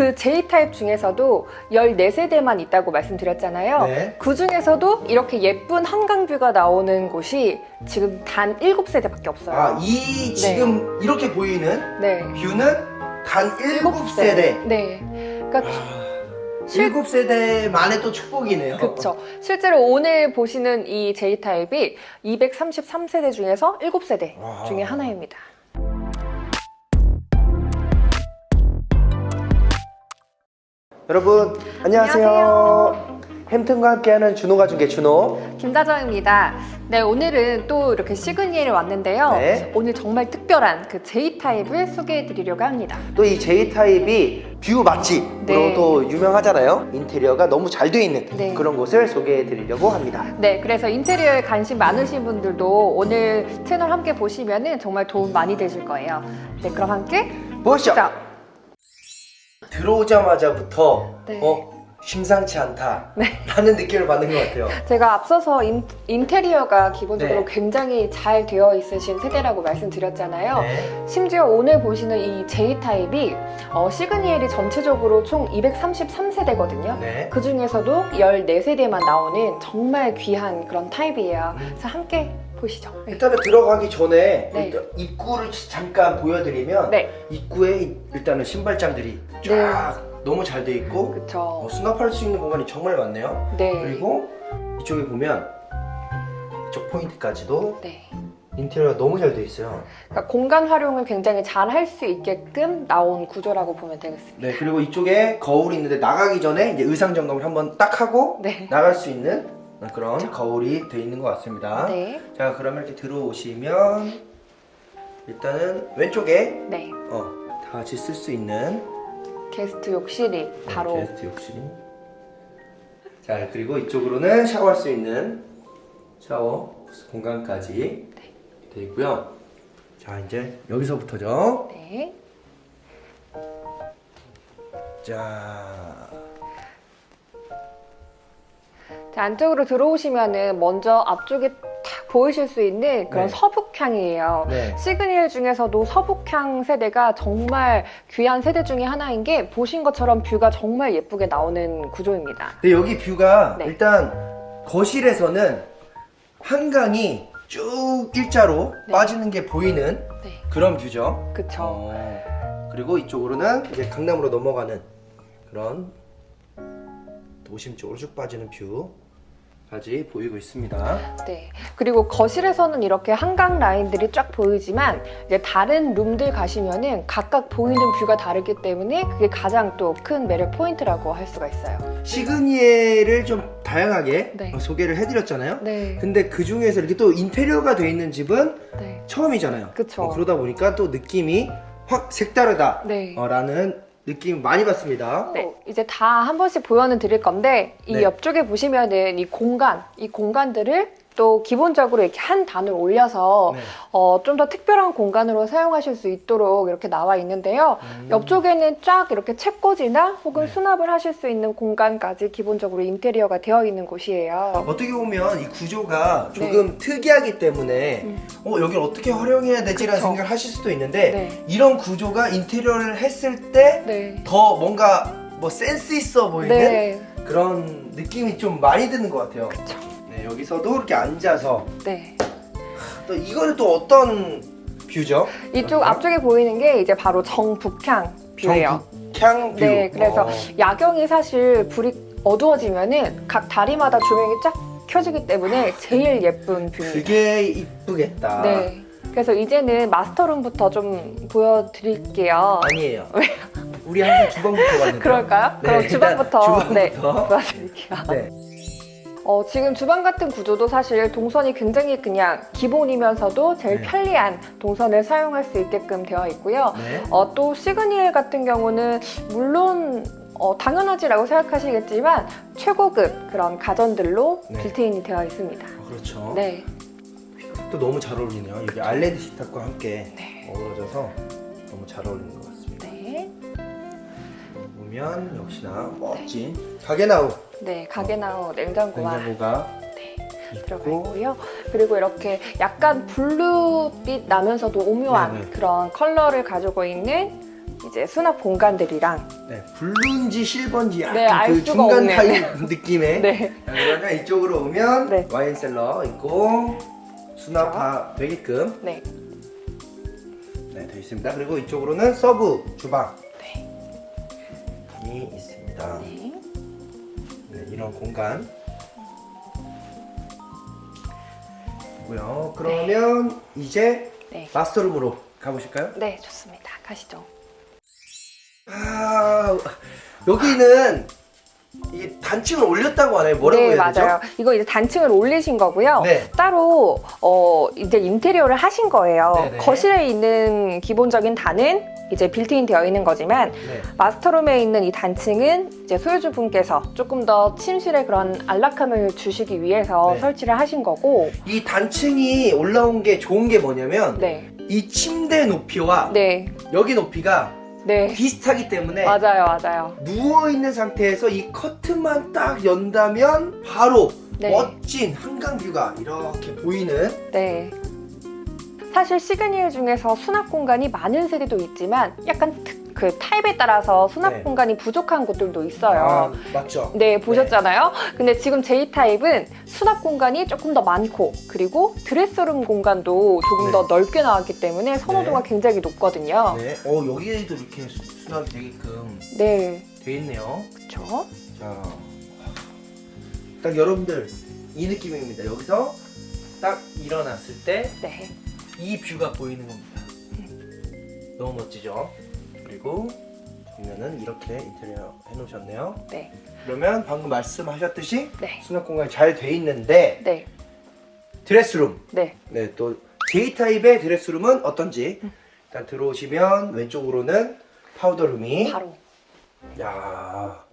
그 J타입 중에서도 14세대만 있다고 말씀드렸잖아요. 네. 그 중에서도 이렇게 예쁜 한강뷰가 나오는 곳이 지금 단 7세대밖에 없어요. 아, 이 지금 이렇게 보이는 네. 뷰는 단 7세대. 네. 그러니까 실- 7세대만의 또 축복이네요. 그쵸. 실제로 오늘 보시는 이 J타입이 233세대 중에서 7세대 와. 중에 하나입니다. 여러분, 안녕하세요. 안녕하세요. 햄튼과 함께하는 준호가 중계 준호. 김다정입니다. 네, 오늘은 또 이렇게 시그니엘에 왔는데요. 네. 오늘 정말 특별한 그 J타입을 소개해 드리려고 합니다. 또 이 J타입이 뷰 맛집으로 네. 또 유명하잖아요. 인테리어가 너무 잘 돼 있는 네. 그런 곳을 소개해 드리려고 합니다. 네, 그래서 인테리어에 관심 많으신 분들도 오늘 채널 함께 보시면 정말 도움 많이 되실 거예요. 네, 그럼 함께 보시죠. 자, 들어오자마자부터 네. 어, 심상치 않다 네. 라는 느낌을 받는 것 같아요. 제가 앞서서 인, 인테리어가 기본적으로 네. 굉장히 잘 되어 있으신 세대라고 말씀드렸잖아요. 네. 심지어 오늘 보시는 이 J타입이 어, 시그니엘이 전체적으로 총 233세대거든요. 네. 그 중에서도 14세대만 나오는 정말 귀한 그런 타입이에요. 음. 그래서 함께 보시죠. 네. 일단은 들어가기 전에 네. 일단 입구를 잠깐 보여드리면 네, 입구에 일단은 신발장들이 쫙 너무 잘 돼 있고 그쵸. 어, 수납할 수 있는 공간이 정말 많네요. 네. 그리고 이쪽에 보면 이쪽 포인트까지도 네. 인테리어가 너무 잘 돼 있어요. 그러니까 공간 활용을 굉장히 잘 할 수 있게끔 나온 구조라고 보면 되겠습니다. 네 그리고 이쪽에 거울이 있는데 나가기 전에 이제 의상 점검을 한번 딱 하고 네. 나갈 수 있는 그런 거울이 돼 있는 것 같습니다. 네. 자 그러면 이렇게 들어오시면 일단은 왼쪽에 네. 어, 다 같이 쓸 수 있는 게스트 욕실이 바로 네, 게스트 욕실. 자 그리고 이쪽으로는 샤워할 수 있는 샤워 공간까지 돼 있고요. 자 이제 여기서부터죠. 네. 자 자, 안쪽으로 들어오시면은 먼저 앞쪽에 탁 보이실 수 있는 그런 네. 서북향이에요. 네. 시그니엘 중에서도 서북향 세대가 정말 귀한 세대 중에 하나인 게 보신 것처럼 뷰가 정말 예쁘게 나오는 구조입니다. 근데 여기 뷰가 네. 일단 거실에서는 한강이 쭉 일자로 네. 빠지는 게 보이는 네. 그런 뷰죠. 그쵸. 어, 그리고 이쪽으로는 이제 강남으로 넘어가는 그런 도심 쪽으로 쭉 빠지는 뷰 까지 보이고 있습니다. 네. 그리고 거실에서는 이렇게 한강 라인들이 쫙 보이지만 이제 다른 룸들 가시면은 각각 보이는 뷰가 다르기 때문에 그게 가장 또 큰 매력 포인트라고 할 수가 있어요. 시그니엘을 좀 다양하게 네. 어, 소개를 해드렸잖아요. 네. 근데 그 중에서 이렇게 또 인테리어가 돼 있는 집은 네. 처음이잖아요. 그쵸. 어, 그러다 보니까 또 느낌이 확 색다르다. 네. 어, 라는 느낌 많이 받습니다. 네, 이제 다 한 번씩 보여는 드릴 건데 이 네. 옆쪽에 보시면은 이 공간, 이 공간들을 또 기본적으로 이렇게 한 단을 올려서 네. 어, 좀 더 특별한 공간으로 사용하실 수 있도록 이렇게 나와 있는데요. 음. 옆쪽에는 쫙 이렇게 책꽂이나 혹은 네. 수납을 하실 수 있는 공간까지 기본적으로 인테리어가 되어 있는 곳이에요. 어떻게 보면 이 구조가 조금 특이하기 때문에 네. 음. 어 여기를 어떻게 활용해야 되지라는 그쵸. 생각을 하실 수도 있는데 네. 이런 구조가 인테리어를 했을 때더 네. 뭔가 뭐 센스 있어 보이는 네. 그런 느낌이 좀 많이 드는 것 같아요. 그쵸. 네, 여기서도 이렇게 앉아서 네. 또 이거는 또 어떤 뷰죠? 이쪽 앞쪽에 보이는 게 이제 바로 정북향 뷰예요. 정북향 뷰. 네, 그래서 어. 야경이 사실 불이 어두워지면은 각 다리마다 조명이 쫙 켜지기 때문에 제일 예쁜 뷰입니다. 그게 이쁘겠다. 네. 그래서 이제는 마스터룸부터 좀 보여드릴게요. 아니에요. 우리 항상 주방부터 갔는데. 그럴까요? 네, 그럼 일단 주방부터, 주방부터. 네, 보여드릴게요. 네. 어, 지금 주방 같은 구조도 사실 동선이 굉장히 그냥 기본이면서도 제일 네. 편리한 동선을 사용할 수 있게끔 되어 있고요. 네. 어, 또 시그니엘 같은 경우는 물론 어, 당연하지라고 생각하시겠지만 최고급 그런 가전들로 네. 빌트인이 되어 있습니다. 어, 그렇죠. 네, 또 너무 잘 어울리네요. 여기 알레드 식탁과 함께 네. 어우러져서 너무 잘 어울리는 것 같습니다. 네, 보면 역시나 멋진 가게나우 네 가게나우 냉장고와 냉장고가 네, 들어가 있고 있고요. 그리고 이렇게 약간 블루빛 나면서도 오묘한 네, 네. 그런 컬러를 가지고 있는 이제 수납 공간들이랑 네, 블루인지 실버인지 약간 네, 알 그 수가 중간 없는. 타입 느낌의. 네. 자, 그러면 이쪽으로 오면 네. 와인 셀러 있고 수납 다 되게끔 네. 네, 되어 있습니다. 그리고 이쪽으로는 서브 주방 이 네. 있습니다. 네. 네, 이런 공간. 고요. 그러면 이제 네. 마스터룸으로 가보실까요? 네, 좋습니다. 가시죠. 아, 여기는 이 단층을 올렸다고 하나요? 뭐라고 네, 해야 되죠? 맞아요. 이거 이제 단층을 올리신 거고요. 네. 따로 어 이제 인테리어를 하신 거예요. 네네. 거실에 있는 기본적인 단은 이제 빌트인 되어 있는 거지만 네. 마스터룸에 있는 이 단층은 이제 소유주 분께서 조금 더 침실에 그런 안락함을 주시기 위해서 네. 설치를 하신 거고, 이 단층이 올라온 게 좋은 게 뭐냐면 네, 이 침대 높이와 네, 여기 높이가 네, 비슷하기 때문에 맞아요, 맞아요. 누워 있는 상태에서 이 커튼만 딱 연다면 바로 네. 멋진 한강 뷰가 이렇게 보이는 네. 사실 시그니엘 중에서 수납 공간이 많은 세대도 있지만 약간 특- 그 타입에 따라서 수납 네. 공간이 부족한 곳들도 있어요. 아, 맞죠? 네, 보셨잖아요. 근데 지금 J타입은 수납 공간이 조금 더 많고, 그리고 드레스룸 공간도 조금 네. 더 넓게 나왔기 때문에 선호도가 네. 굉장히 높거든요. 네. 어 여기에도 이렇게 수- 수납이 되게끔 네, 돼 있네요. 그쵸? 자, 딱 여러분들 이 느낌입니다. 여기서 딱 일어났을 때 이 네. 뷰가 보이는 겁니다. 너무 멋지죠? 그리고 정면은 이렇게 인테리어 해놓으셨네요. 네. 그러면 방금 말씀하셨듯이 네. 수납 공간이 잘 돼 있는데 네. 드레스룸 네. 네, 또 J 타입의 드레스룸은 어떤지 일단 들어오시면 왼쪽으로는 파우더룸이 바로. 야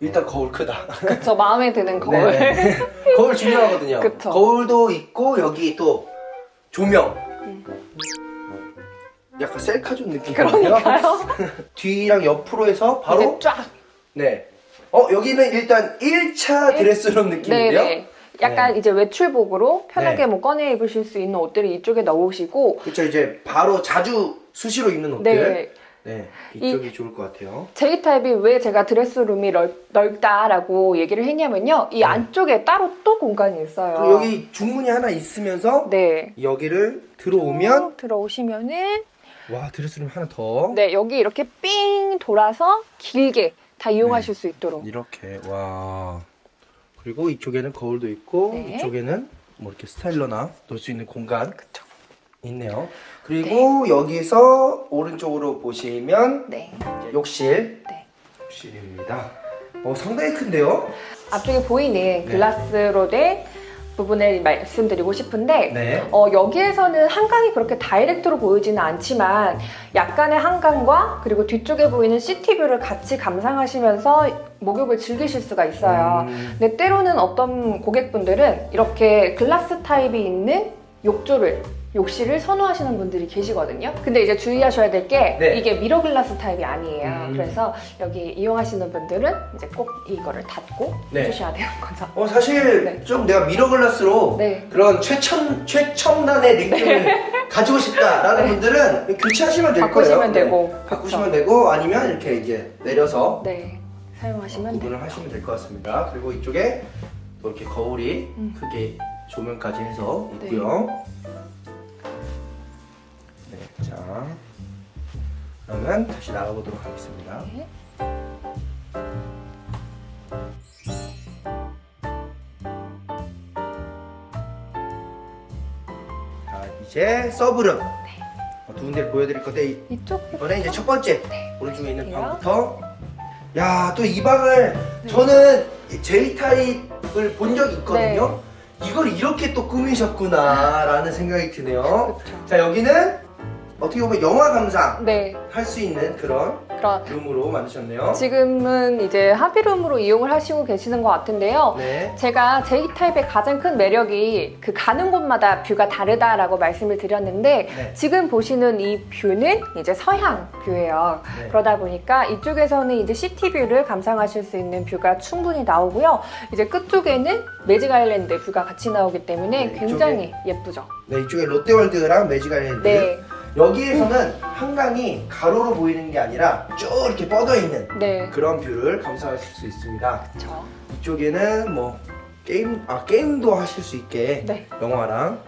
일단 거울 크다. 그쵸, 마음에 드는 거울. 네네. 거울 중요하거든요. 그쵸. 거울도 있고 여기 또 조명. 음. 약간 셀카존 느낌이에요. 그러니까요. 뒤랑 옆으로 해서 바로 이제 쫙. 네. 어 여기는 일단 1차 일- 드레스룸 느낌인데요. 네네. 약간 이제 외출복으로 편하게 네. 뭐 꺼내 입으실 수 있는 옷들을 이쪽에 넣으시고, 그렇죠. 이제 바로 자주 수시로 입는 옷들. 네. 네. 이쪽이 좋을 것 같아요. J타입이 왜 제가 드레스룸이 넓, 넓다라고 얘기를 했냐면요. 이 네. 안쪽에 따로 또 공간이 있어요. 그리고 여기 중문이 하나 있으면서 네. 여기를 들어오면 쭉 들어오시면은 와 드레스룸 하나 더. 네 여기 이렇게 삥 돌아서 길게 다 이용하실 수 있도록 이렇게 와 그리고 이쪽에는 거울도 있고 네. 이쪽에는 뭐 이렇게 스타일러나 놓을 수 있는 공간 그쵸. 있네요. 그리고 여기서 오른쪽으로 보시면 네. 이제 욕실 네. 욕실입니다. 어 상당히 큰데요? 앞쪽에 보이는 글라스로 된 부분을 말씀드리고 싶은데 네. 어, 여기에서는 한강이 그렇게 다이렉트로 보이지는 않지만 약간의 한강과 그리고 뒤쪽에 보이는 시티뷰를 같이 감상하시면서 목욕을 즐기실 수가 있어요. 음, 근데 때로는 어떤 고객분들은 이렇게 글라스 타입이 있는 욕조를 욕실을 선호하시는 분들이 계시거든요. 근데 이제 주의하셔야 될 게 네. 이게 미러 글라스 타입이 아니에요. 음. 그래서 여기 이용하시는 분들은 이제 꼭 이거를 닫고 네. 해주셔야 되는 거죠. 어 사실 네. 좀 내가 미러글라스로 네. 그런 최첨 최첨단의 느낌을 가지고 싶다라는 분들은 교체하시면 될 거예요. 바꾸시면 네. 되고. 바꾸시면 되고 아니면 이렇게 이제 내려서 네. 사용하시면 돼요. 구분을 하시면 될 것 같습니다. 그리고 이쪽에 또 이렇게 거울이 음. 크게 조명까지 해서 있고요. 네, 그러면 다시 나가보도록 하겠습니다. 네. 자 이제 서브룸 어, 두 군데를 보여드릴 건데 이- 이쪽 이번에 이제 첫 번째 네. 오른쪽에 있는 볼게요. 방부터 야 또 이 방을 네. 저는 J 타입을 본 적이 있거든요. 이걸 이렇게 또 꾸미셨구나라는 생각이 드네요. 그렇죠. 자 여기는 어떻게 보면 영화 감상 네. 할 수 있는 그런 그럼 룸으로 만드셨네요. 지금은 이제 합의룸으로 이용을 하시고 계시는 것 같은데요. 네. 제가 J타입의 가장 큰 매력이 그 가는 곳마다 뷰가 다르다라고 말씀을 드렸는데 네. 지금 보시는 이 뷰는 이제 서향 뷰예요. 네. 그러다 보니까 이쪽에서는 이제 시티뷰를 감상하실 수 있는 뷰가 충분히 나오고요. 이제 끝쪽에는 매직 아일랜드 뷰가 같이 나오기 때문에 네, 굉장히 예쁘죠. 네, 이쪽에 롯데월드랑 매직 아일랜드 네, 여기에서는 한강이 가로로 보이는 게 아니라 쭉 이렇게 뻗어 있는 네. 그런 뷰를 감상하실 수 있습니다. 그렇죠. 이쪽에는 뭐 게임 아 게임도 하실 수 있게 네. 영화랑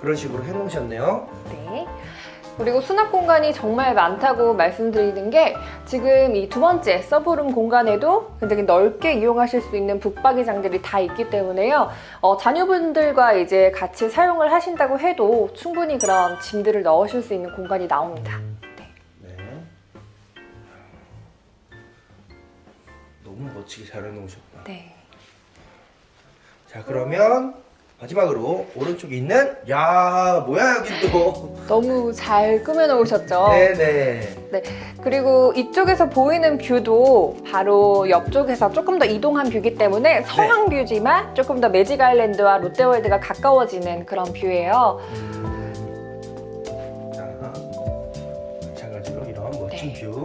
그런 식으로 해놓으셨네요. 네. 그리고 수납 공간이 정말 많다고 말씀드리는 게 지금 이 두 번째 서브룸 공간에도 굉장히 넓게 이용하실 수 있는 북박이 장들이 다 있기 때문에요. 어, 자녀분들과 이제 같이 사용을 하신다고 해도 충분히 그런 짐들을 넣으실 수 있는 공간이 나옵니다. 네. 네. 너무 멋지게 잘 해놓으셨다. 네. 자 그러면 마지막으로 오른쪽에 있는 야 뭐야 여기 또 너무 잘 꾸며 놓으셨죠? 네네 그리고 이쪽에서 보이는 뷰도 바로 옆쪽에서 조금 더 이동한 뷰이기 때문에 서양 뷰지만 조금 더 매직 아일랜드와 롯데월드가 가까워지는 그런 뷰예요. 자 마찬가지로 이런 멋진 네. 뷰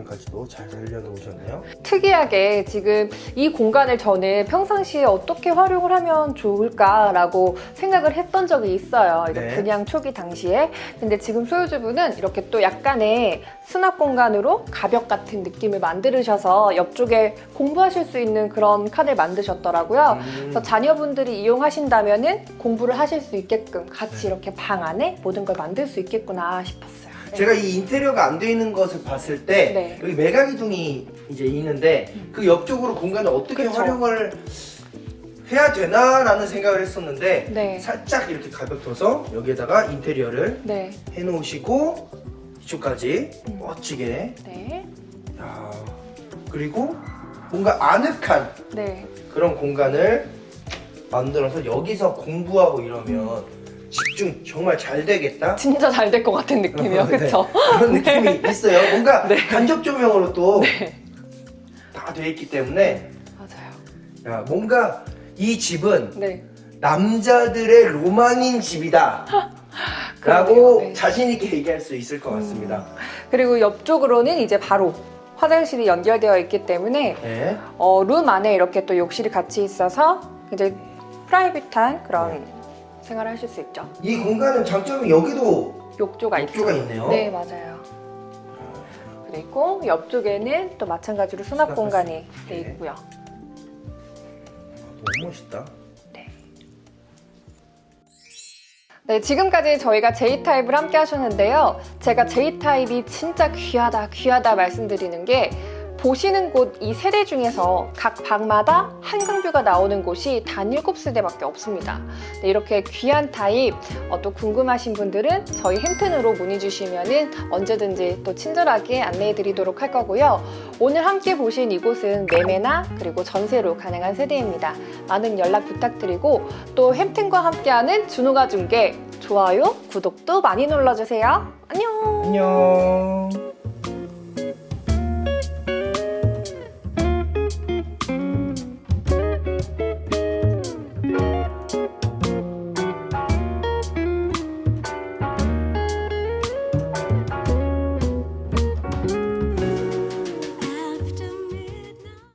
공간까지도 잘 살려놓으셨네요. 특이하게 지금 이 공간을 저는 평상시에 어떻게 활용을 하면 좋을까라고 생각을 했던 적이 있어요. 이제 네. 분양 초기 당시에. 근데 지금 소유주분은 이렇게 또 약간의 수납 공간으로 가벽 같은 느낌을 만들으셔서 옆쪽에 공부하실 수 있는 그런 칸을 만드셨더라고요. 음, 그래서 자녀분들이 이용하신다면은 공부를 하실 수 있게끔 같이 네. 이렇게 방 안에 모든 걸 만들 수 있겠구나 싶었어요. 네. 제가 이 인테리어가 안 돼 있는 것을 봤을 때 네. 여기 메가기둥이 이제 있는데 그 옆쪽으로 공간을 어떻게 그쵸. 활용을 해야 되나라는 생각을 했었는데 네. 살짝 이렇게 가볍둬서 여기에다가 인테리어를 네. 해놓으시고 이쪽까지 음. 멋지게 네. 야, 그리고 뭔가 아늑한 네. 그런 공간을 만들어서 여기서 공부하고 이러면 집중 정말 잘 되겠다 진짜 잘 될 것 같은 느낌이요. 네. 그렇죠? 그런 느낌이 있어요 뭔가 네. 간접 조명으로 또 네. 다 돼 있기 때문에 맞아요. 야, 뭔가 이 집은 네. 남자들의 로망인 집이다 라고 그러네요. 네. 자신 있게 얘기할 수 있을 것 같습니다 그리고 옆쪽으로는 이제 바로 화장실이 연결되어 있기 때문에 네. 어, 룸 안에 이렇게 또 욕실이 같이 있어서 굉장히 프라이빗한 그런 네. 생활을 하실 수 있죠. 이 공간은 장점이 여기도 욕조가 있죠. 욕조가 있네요 네, 맞아요. 그리고 옆쪽에는 또 마찬가지로 수납 수납할 공간이 수돼 있게. 있고요. 너무 멋있다 네, 지금까지 저희가 J타입을 함께 하셨는데요. 제가 J타입이 진짜 귀하다, 귀하다 말씀드리는 게 보시는 곳 이 세대 중에서 각 방마다 한강뷰가 나오는 곳이 단 7세대밖에 없습니다. 네, 이렇게 귀한 타입 어, 또 궁금하신 분들은 저희 햄튼으로 문의 주시면 언제든지 또 친절하게 안내해 드리도록 할 거고요. 오늘 함께 보신 이곳은 매매나 그리고 전세로 가능한 세대입니다. 많은 연락 부탁드리고 또 햄튼과 함께하는 준호가 중계 좋아요, 구독도 많이 눌러주세요. 안녕. 안녕